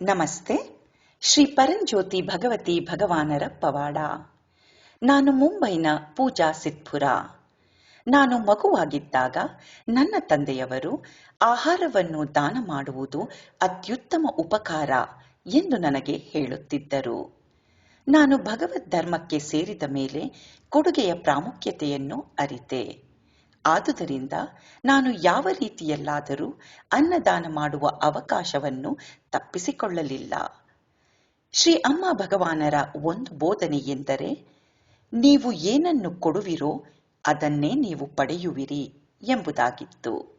ನಮಸ್ತೆ. ಶ್ರೀ ಪರಂಜ್ಯೋತಿ ಭಗವತಿ ಭಗವಾನರ ಪವಾಡ. ನಾನು ಮುಂಬೈನ ಪೂಜಾ ಸಿದ್ಪುರ ನಾನು ಮಗುವಾಗಿದ್ದಾಗ ನನ್ನ ತಂದೆಯವರು ಆಹಾರವನ್ನು ದಾನ ಮಾಡುವುದು ಅತ್ಯುತ್ತಮ ಉಪಕಾರ ಎಂದು ನನಗೆ ಹೇಳುತ್ತಿದ್ದರು. ನಾನು ಭಗವದ್ ಧರ್ಮಕ್ಕೆ ಸೇರಿದ ಮೇಲೆ ಕೊಡುಗೆಯ ಪ್ರಾಮುಖ್ಯತೆಯನ್ನು ಅರಿತೆ. ಆದುದರಿಂದ ನಾನು ಯಾವ ರೀತಿಯಲ್ಲಾದರೂ ಅನ್ನದಾನ ಮಾಡುವ ಅವಕಾಶವನ್ನು ತಪ್ಪಿಸಿಕೊಳ್ಳಲಿಲ್ಲ. ಶ್ರೀ ಅಮ್ಮ ಭಗವಾನರ ಒಂದು ಬೋಧನೆ ಎಂದರೆ, ನೀವು ಏನನ್ನು ಕೊಡುವಿರೋ ಅದನ್ನೇ ನೀವು ಪಡೆಯುವಿರಿ ಎಂಬುದಾಗಿತ್ತು.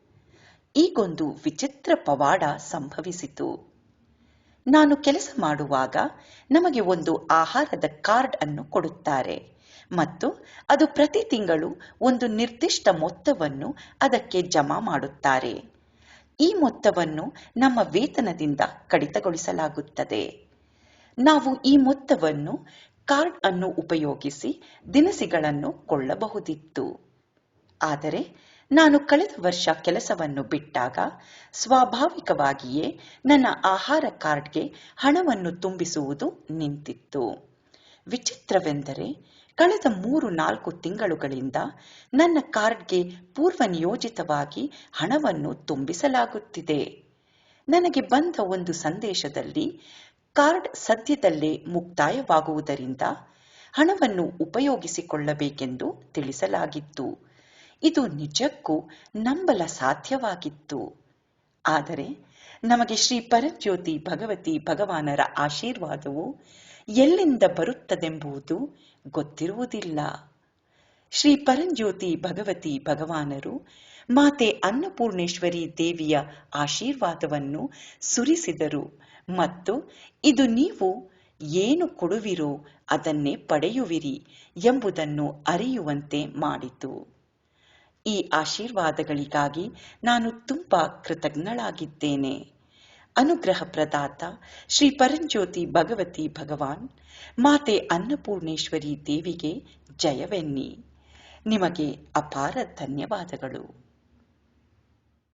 ಈಗೊಂದು ವಿಚಿತ್ರ ಪವಾಡ ಸಂಭವಿಸಿತು. ನಾನು ಕೆಲಸ ಮಾಡುವಾಗ ನಮಗೆ ಒಂದು ಆಹಾರದ ಕಾರ್ಡ್ ಅನ್ನು ಕೊಡುತ್ತಾರೆ. ಮತ್ತು ಅದು ಪ್ರತಿ ತಿಂಗಳು ಒಂದು ನಿರ್ದಿಷ್ಟ ಮೊತ್ತವನ್ನು ಅದಕ್ಕೆ ಜಮಾ ಮಾಡುತ್ತಾರೆ. ಈ ಮೊತ್ತವನ್ನು ನಮ್ಮ ವೇತನದಿಂದ ಕಡಿತಗೊಳಿಸಲಾಗುತ್ತದೆ. ನಾವು ಈ ಮೊತ್ತವನ್ನು ಕಾರ್ಡ್ ಅನ್ನು ಉಪಯೋಗಿಸಿ ದಿನಸಿಗಳನ್ನು ಕೊಳ್ಳಬಹುದಿತ್ತು. ಆದರೆ ನಾನು ಕಳೆದ ವರ್ಷ ಕೆಲಸವನ್ನು ಬಿಟ್ಟಾಗ ಸ್ವಾಭಾವಿಕವಾಗಿಯೇ ನನ್ನ ಆಹಾರ ಕಾರ್ಡ್ಗೆ ಹಣವನ್ನು ತುಂಬಿಸುವುದು ನಿಂತಿತ್ತು. ವಿಚಿತ್ರವೆಂದರೆ ಕಳೆದ ಮೂರು ನಾಲ್ಕು ತಿಂಗಳುಗಳಿಂದ ನನ್ನ ಕಾರ್ಡ್ಗೆ ಪೂರ್ವ ನಿಯೋಜಿತವಾಗಿ ಹಣವನ್ನು ತುಂಬಿಸಲಾಗುತ್ತಿದೆ. ನನಗೆ ಬಂದ ಒಂದು ಸಂದೇಶದಲ್ಲಿ ಕಾರ್ಡ್ ಸದ್ಯದಲ್ಲೇ ಮುಕ್ತಾಯವಾಗುವುದರಿಂದ ಹಣವನ್ನು ಉಪಯೋಗಿಸಿಕೊಳ್ಳಬೇಕೆಂದು ತಿಳಿಸಲಾಗಿತ್ತು. ಇದು ನಿಜಕ್ಕೂ ನಂಬಲ ಸಾಧ್ಯವಾಗಿತ್ತು. ಆದರೆ ನಮಗೆ ಶ್ರೀ ಪರಜ್ಯೋತಿ ಭಗವತಿ ಭಗವಾನರ ಆಶೀರ್ವಾದವು ಎಲ್ಲಿಂದ ಬರುತ್ತದೆಂಬುದು ಗೊತ್ತಿರುವುದಿಲ್ಲ. ಶ್ರೀ ಪರಂಜ್ಯೋತಿ ಭಗವತಿ ಭಗವಾನರು ಮಾತೆ ಅನ್ನಪೂರ್ಣೇಶ್ವರಿ ದೇವಿಯ ಆಶೀರ್ವಾದವನ್ನು ಸುರಿಸಿದರು ಮತ್ತು ಇದು ನೀವು ಏನು ಕೊಡುವಿರೋ ಅದನ್ನೇ ಪಡೆಯುವಿರಿ ಎಂಬುದನ್ನು ಅರಿಯುವಂತೆ ಮಾಡಿತು. ಈ ಆಶೀರ್ವಾದಗಳಿಗಾಗಿ ನಾನು ತುಂಬಾ ಕೃತಜ್ಞಳಾಗಿದ್ದೇನೆ. ಅನುಗ್ರಹ ಪ್ರದಾತ ಶ್ರೀ ಪರಂಜ್ಯೋತಿ ಭಗವತಿ ಭಗವಾನ್, ಮಾತೆ ಅನ್ನಪೂರ್ಣೇಶ್ವರಿ ದೇವಿಗೆ ಜಯವೆನ್ನಿ. ನಿಮಗೆ ಅಪಾರ ಧನ್ಯವಾದಗಳು.